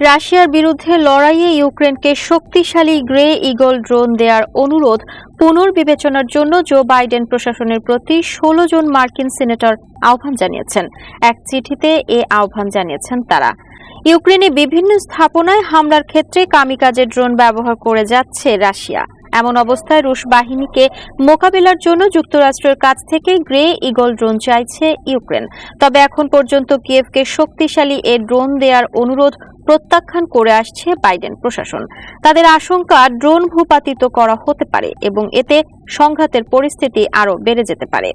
রাশিয়ার বিরুদ্ধে লড়াইয়ে ইউক্রেনকে শক্তিশালী গ্রে ইগল ড্রোন দেওয়ার অনুরোধ পুনর্বিবেচনার জন্য জো বাইডেন প্রশাসনের প্রতি ষোলো জন মার্কিন সিনেটর আহ্বান জানিয়েছেন। এক চিঠিতে এ আহ্বান জানিয়েছেন তারা। ইউক্রেনে বিভিন্ন স্থাপনায় হামলার ক্ষেত্রে কামিকাজের ড্রোন ব্যবহার করে যাচ্ছে রাশিয়া। এমন অবস্থায় রুশ বাহিনীকে মোকাবিলার জন্য যুক্তরাষ্ট্রের কাছ থেকে গ্রে ইগল ড্রোন চাইছে ইউক্রেন। তবে এখন পর্যন্ত কিয়েভকে শক্তিশালী এ ড্রোন দেওয়ার অনুরোধ প্রত্যাখ্যান করে আসছে বাইডেন প্রশাসন। তাদের আশঙ্কা, ড্রোন ভূপাতিত করা হতে পারে এবং এতে সংঘাতের পরিস্থিতি আরও বেড়ে যেতে পারে।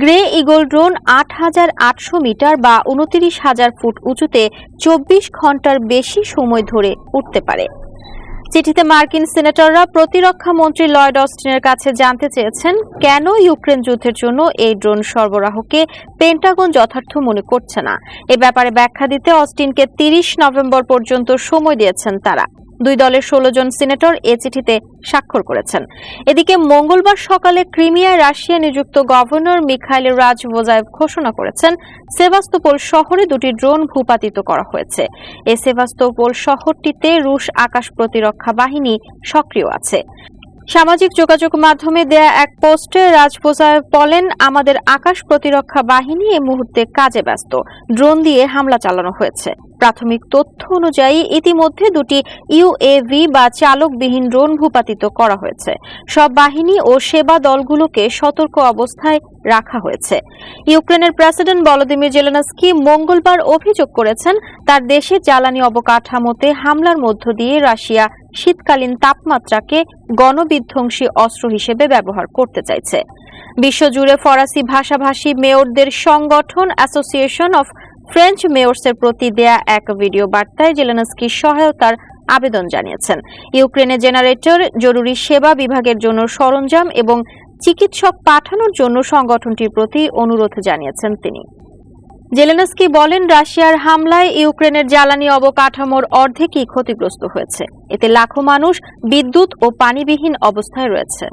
গ্রে ইগল ড্রোন আট হাজার আটশো মিটার বা উনত্রিশ হাজার ফুট উঁচুতে চব্বিশ ঘণ্টার বেশি সময় ধরে উঠতে পারে। চিঠিতে মার্কিন সিনেটররা প্রতিরক্ষা মন্ত্রী লয়েড অস্টিনের কাছে জানতে চেয়েছেন, কেন ইউক্রেন যুদ্ধের জন্য এই ড্রোন সরবরাহকে পেন্টাগন যথার্থ মনে করছে না। এ ব্যাপারে ব্যাখ্যা দিতে অস্টিনকে তিরিশ নভেম্বর পর্যন্ত সময় দিয়েছেন তারা। দুই দলের ষোলো জন সিনেটর এ চিঠিতে স্বাক্ষর করেছেন। এদিকে মঙ্গলবার সকালে ক্রিমিয়ায় রাশিয়া নিযুক্ত গভর্নর মিখাইল রাজভোজায়েভ ঘোষণা করেছেন, সেভাস্তোপোল শহরে দুটি ড্রোন ভূপাতিত করা হয়েছে। এ সেভাস্তোপোল শহরটিতে রুশ আকাশ প্রতিরক্ষা বাহিনী সক্রিয় আছে। সামাজিক যোগাযোগ মাধ্যমে দেয়া এক পোস্টে রাজপোজায় বলেন, আমাদের আকাশ প্রতিরক্ষা বাহিনী এই মুহূর্তে কাজে ব্যস্ত। ড্রোন দিয়ে হামলা চালানো হয়েছে। প্রাথমিক তথ্য অনুযায়ী ইতিমধ্যে দুটি ইউএভি বা চালকবিহীন ড্রোন ভূপাতিত করা হয়েছে। সব বাহিনী ও সেবা দলগুলোকে সতর্ক অবস্থায় রাখা হয়েছে। ইউক্রেনের প্রেসিডেন্ট ভলোদিমির জেলেনস্কি মঙ্গলবার অভিযোগ করেছেন, তার দেশের জ্বালানি অবকাঠামোতে হামলার মধ্য দিয়ে রাশিয়া শীতকালীন তাপমাত্রাকে গণবিধ্বংসী অস্ত্র হিসেবে ব্যবহার করতে চাইছে। বিশ্বজুড়ে ফরাসি ভাষাভাষী মেয়রদের সংগঠন অ্যাসোসিয়েশন অফ ফ্রেঞ্চ মেয়র্সের প্রতি দেয়া এক ভিডিও বার্তায় জেলেনস্কি সহায়তার আবেদন জানিয়েছেন। ইউক্রেনে জেনারেটর, জরুরি সেবা বিভাগের জন্য সরঞ্জাম এবং চিকিৎসক পাঠানোর জন্য সংগঠনটির প্রতি অনুরোধ জানিয়েছেন তিনি। জেলেনস্কি বলেন, রাশিয়ার হামলায় ইউক্রেনের জ্বালানি অবকাঠামোর অর্ধেকই ক্ষতিগ্রস্ত হয়েছে। এতে লাখো মানুষ বিদ্যুৎ ও পানিবিহীন অবস্থায় রয়েছে।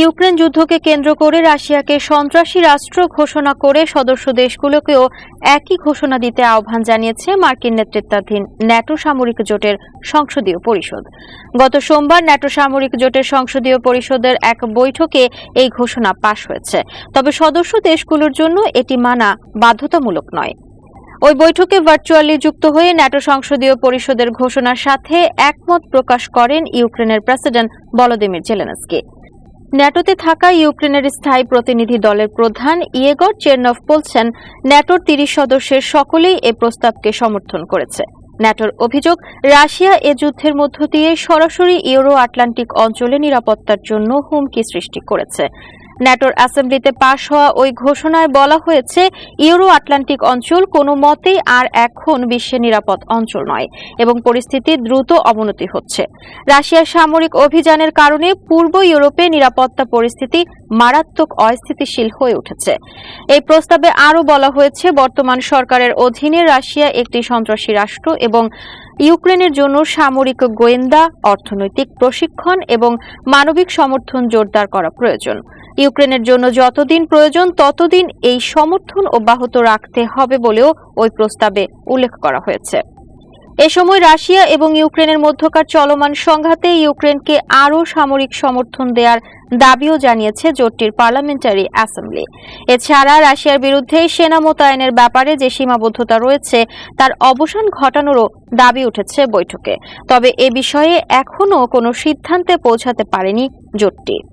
ইউক্রেন যুদ্ধকে কেন্দ্র করে রাশিয়াকে সন্ত্রাসী রাষ্ট্র ঘোষণা করে সদস্য দেশগুলোকেও একই ঘোষণা দিতে আহ্বান জানিয়েছে মার্কিন নেতৃত্বাধীন ন্যাটো সামরিক জোটের সংসদীয় পরিষদ। গত সোমবার ন্যাটো সামরিক জোটের সংসদীয় পরিষদের এক বৈঠকে এই ঘোষণা পাশ হয়েছে। তবে সদস্য দেশগুলোর জন্য এটি মানা বাধ্যতামূলক নয়। ওই বৈঠকে ভার্চুয়ালি যুক্ত হয়ে ন্যাটো সংসদীয় পরিষদের ঘোষণার সাথে একমত প্রকাশ করেন ইউক্রেনের প্রেসিডেন্ট ভলোদিমির জেলেনস্কি। ন্যাটোতে থাকা ইউক্রেনের স্থায়ী প্রতিনিধি দলের প্রধান ইয়েগর চেরনফ বলছেন, ন্যাটোর তিরিশ সদস্যের সকলেই এ প্রস্তাবকে সমর্থন করেছে। ন্যাটোর অভিযোগ, রাশিয়া এ যুদ্ধের মধ্য দিয়ে সরাসরি ইউরো আটলান্টিক অঞ্চলে নিরাপত্তার জন্য হুমকি সৃষ্টি করেছে। ন্যাটোর অ্যাসেম্বলিতে পাশ হওয়া ওই ঘোষণায় বলা হয়েছে, ইউরো আটলান্টিক অঞ্চল কোনো মতেই আর এখন বিশ্বের নিরাপদ অঞ্চল নয় এবং পরিস্থিতি দ্রুত অবনতি হচ্ছে। রাশিয়ার সামরিক অভিযানের কারণে পূর্ব ইউরোপে নিরাপত্তা পরিস্থিতি মারাত্মক অস্থিতিশীল হয়ে উঠেছে। এই প্রস্তাবে আরও বলা হয়েছে, বর্তমান সরকারের অধীনে রাশিয়া একটি সন্ত্রাসী রাষ্ট্র এবং ইউক্রেনের জন্য সামরিক গোয়েন্দা, অর্থনৈতিক প্রশিক্ষণ এবং মানবিক সমর্থন জোরদার করা প্রয়োজন। ইউক্রেনের জন্য যতদিন প্রয়োজন, ততদিন এই সমর্থন অব্যাহত রাখতে হবে বলেও ওই প্রস্তাবে উল্লেখ করা হয়েছে। এ সময় রাশিয়া এবং ইউক্রেনের মধ্যকার চলমান সংঘাতে ইউক্রেনকে আরও সামরিক সমর্থন দেওয়ার দাবিও জানিয়েছে জোটটির পার্লামেন্টারি অ্যাসেম্বলি। এছাড়া রাশিয়ার বিরুদ্ধে সেনা মোতায়েনের ব্যাপারে যে সীমাবদ্ধতা রয়েছে, তার অবসান ঘটানোরও দাবি উঠেছে বৈঠকে। তবে এ বিষয়ে এখনও কোনো সিদ্ধান্তে পৌঁছাতে পারেনি জোটটি।